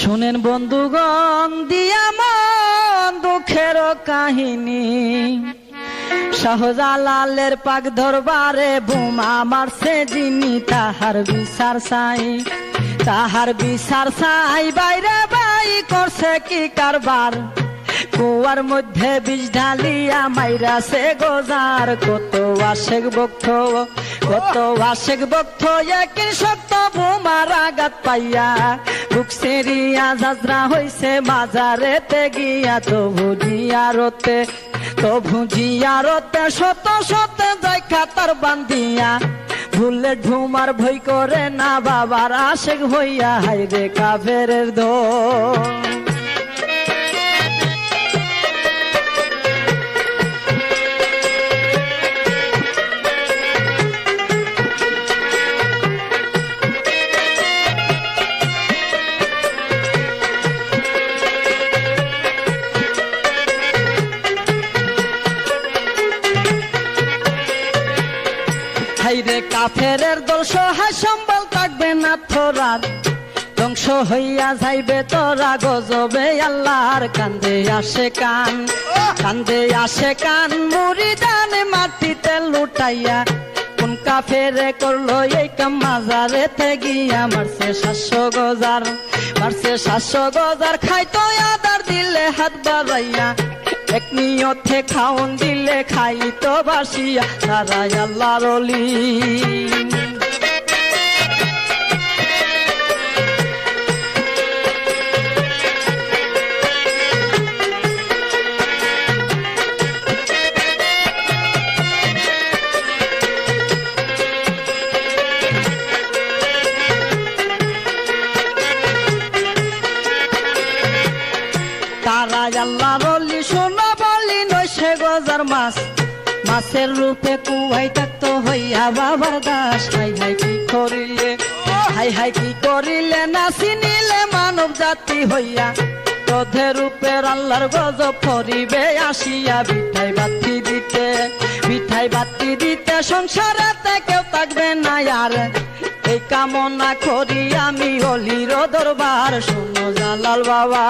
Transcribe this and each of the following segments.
শুনেন বন্ধুগণ, দিয়া দুঃখের কাহিনী। শাহজালালের পাক দরবারে বোমা মারছে যিনি, তাহার বিচার সাই তাহার বিচার চাই, বাইরে বাই করছে কি কারবার? কুয়ার মধ্যে বীজ ঢালিয়া মাইরাছে গোজার, কত আশেক বক্ত কত আশেক বক্ত একই সত্য বোমার আঘাত পাইয়া। সেরিয়া যাত্রা হইছে বাজারেতে গিয়া তো ভুজিয়ারতে তো ভুজিয়ারতে শত শত যাই খাতার বান্ধিয়া। ভুলে ঢুমার ভই করে না, বাবার আশেক হইয়া হাইরে কাফের দো কাফেরের দল সহায় সম্বল থাকবে না থোরার। ধ্বংস হইয়া যাইবে তোরা গজবে, আল্লাহর কান্দে আসে কান। কান্দে আসে কান মুড়ি দানে মাটিতে লুটাইয়া। কোন কাফেরে করল এই কাম মাজারে গিয়া মারছে সাতশো গজার। মারছে সাতশো গজার, খাইতো আদার দিলে হাত বাড়াইয়া। এক নিয়তে খাওন দিলে খাইতো বাসিয়া তারা আল্লাহর অলি। তারা আল্লাহ মাছের রূপে কুয়াই থাকতো হইয়া বাবার দাস। হাই হাই, কি করিলে? হাই হাই, কি করিলে? না চিনিলে মানব জাতি হইয়া। ক্রোধে রূপের আল্লাহর গজব ফরিবে আসিয়া মিঠাই বাতি দিতে। মিঠাই বাতি দিতে সংসারেতে কেউ থাকবে না আর। এই কামনা করি আমি অলির দরবার, শোনো জালাল বাবা।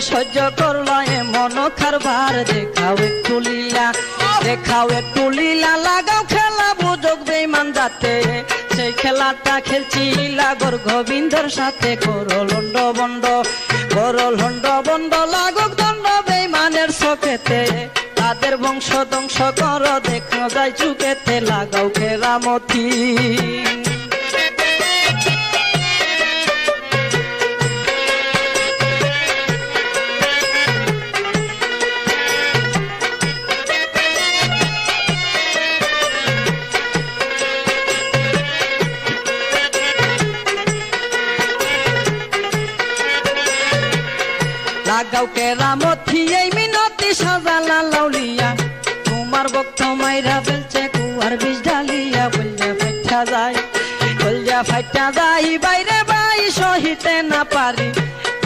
সহ্য করল এমন কারবার দেখাও একটু লীলা, দেখাও একটু লীলা। লাগাও খেলা, বুঝুক বেমান যাতে সেই খেলাটা খেলছি লাগর গোবিন্দর সাথে করো লন্ড বন্ড করো লন্ড বন্ড। লাগুক দণ্ড বেমানের চোখেতে তাদের বংশ ধ্বংস কর, দেখা যায় চুকেতে। লাগাও কেরামতি লাগাও কেরামতি এই মিনতি সাজালা লাউলিয়া। তোমার বক্ত মাইরা ফেলছে, কুয়ার বিষ ঢালিয়া, বললে ফাইটা যায় বললে ফাইটা যাই, বাইরে বাই সহিতে না পারি।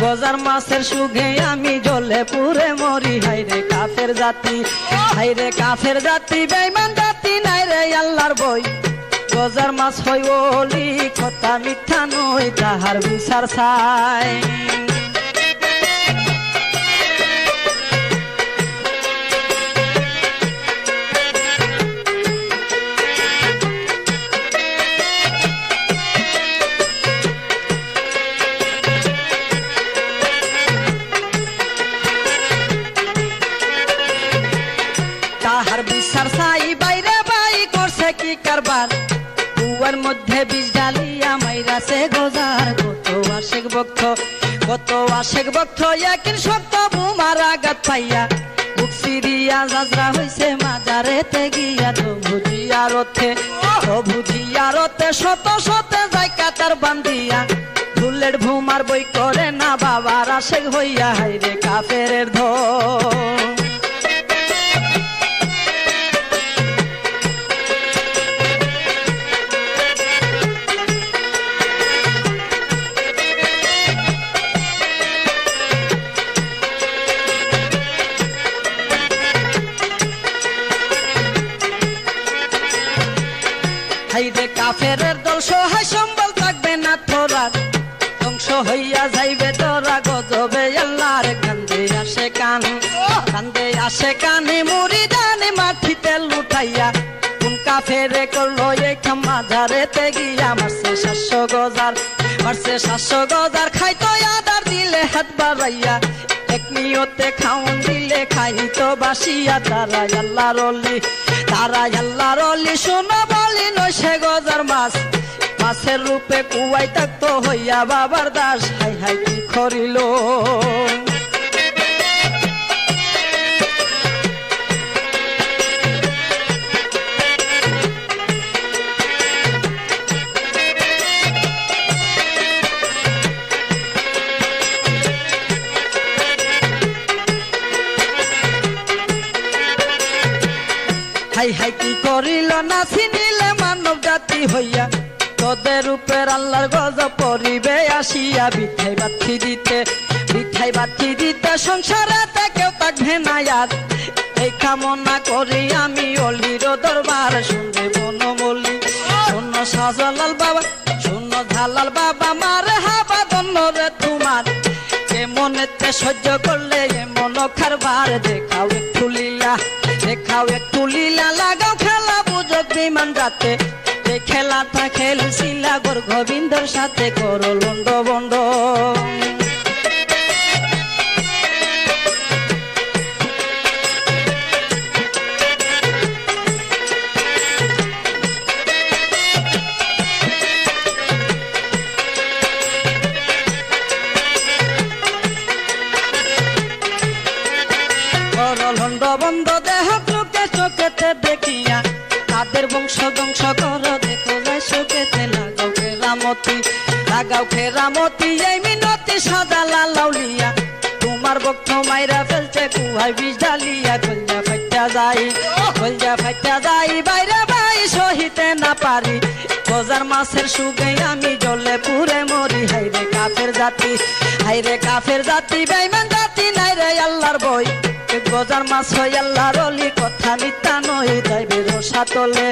গজার মাছের সুখে আমি জলে পুরে মরি, হাইরে কাফের জাতি, হাইরে কাফের জাতি বেইমান জাতি, নাই রে আল্লাহর বই। গজার মাছ হই ওলি, কথা মিথ্যা নই তাহার বিচার ছাই কি কারবার। কুয়ার মধ্যে বীজ ঢালিয়া মাইরাছে গোজার কত আশেক বক্ত কত আশেক বক্ত একিন সত্য বুমার আঘাত পাইয়া। বুক সিরিয়া যাজরা হইছে মাজারেতে গিয়া। তো বুঝিয়ারতে তো বুঝিয়ারতে শত শত যাই কাতার ভুল বুলেট ভুমার বই করে না বাবার আশেক হইয়া হাইরে কাফের ধর ধ্বংস হইয়া যাইবে তোরা গজবে আল্লাহর কান্দে আসে কান, কান্দে আসে কানে মুড়ি জানে মাটিতে লুটাইয়া কোন কাফেরে করল এই মাঝারে তে গিয়া মারছে সাতশো গজার, মারছে সাতশো গজার, খাইতো আদার দিলে হাত বাড়াইয়া, এক নিয়তে খাউন দিলে খাইতো বাসিয়া তারা আল্লাহ রলি তারা আল্লাহ রলি শোনো বলি নয় সে গজার মাছ। মাছের রূপে কুয়াই থাকতো হইয়া বাবার দাস। হাই হাই, কি করিল? হাই হাই, কি করিল? না চিনিলে মানব জাতি হইয়া তোদের উপর আল্লাহর গজ পরিবে আসিয়া বিঠাই বাতি দিতে বিঠাই বাতি দিতে সংসারে কেউ থাকবে না আর এই কামনা করি আমি অলির দরবার, শুনবে বনমলি শূন্য সাজালাল বাবা, শূন্য ঝালাল বাবা, মারে হাবা দন্ন রে তোমার। মনেতে সহ্য করলে এমন খারবার দেখাও একটু লীলা, দেখাও একটু লীলা, লাগাও খেলা বুঝো বিমান রাতে। খেলাটা খেলছিলা গোর গোবিন্দর সাথে করো লন্ড বন্ড। বন্ধ দেহ লোকে চোখেতে দেখিয়া তাদের বংশ ধ্বংস লাগাও খেরামতি এই মিনতি সাদা লাউলিয়া তোমার বক্ষ মাইরা ফেলছে কুহাই বিষ ডালিয়া কলজা ফাইটা যাই, কলজা ফাইটা যাই, বাইরে বাই সহিতে না পারি। গজার মাছের সুগে আমি জলে পুরে মরি। হাইরে কাফের জাতি, হাইরে কাফের জাতি বেইমান জাতি নাই রে আল্লাহর বই। গজার মাছ হই আল্লাহর অলি, কথা মিথ্যা নই তাই বেরো সাতলে